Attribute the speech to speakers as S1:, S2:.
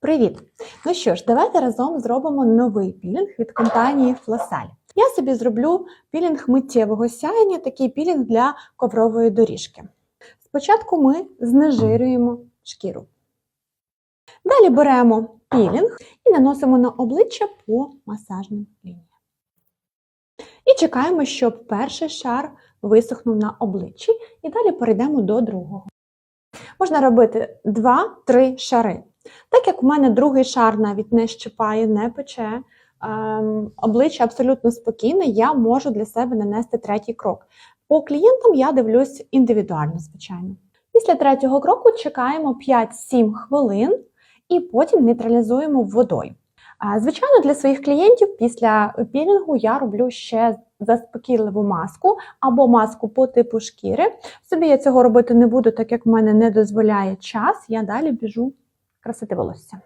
S1: Привіт! Ну що ж, давайте разом зробимо новий пілінг від компанії Flosal. Я собі зроблю пілінг миттєвого сяєння, такий пілінг для коврової доріжки. Спочатку ми знежирюємо шкіру. Далі беремо пілінг і наносимо на обличчя по масажним лініям. І чекаємо, щоб перший шар висохнув на обличчі, і далі перейдемо до другого. Можна робити 2-3 шари. Так як у мене другий шар навіть не щипає, не пече, ем, обличчя абсолютно спокійне, я можу для себе нанести третій крок. По клієнтам я дивлюсь індивідуально, звичайно. Після третього кроку чекаємо 5-7 хвилин і потім нейтралізуємо водою. Звичайно, для своїх клієнтів після пілінгу я роблю ще заспокійливу маску або маску по типу шкіри. Собі я цього робити не буду, так як в мене не дозволяє час. Я далі біжу красити волосся.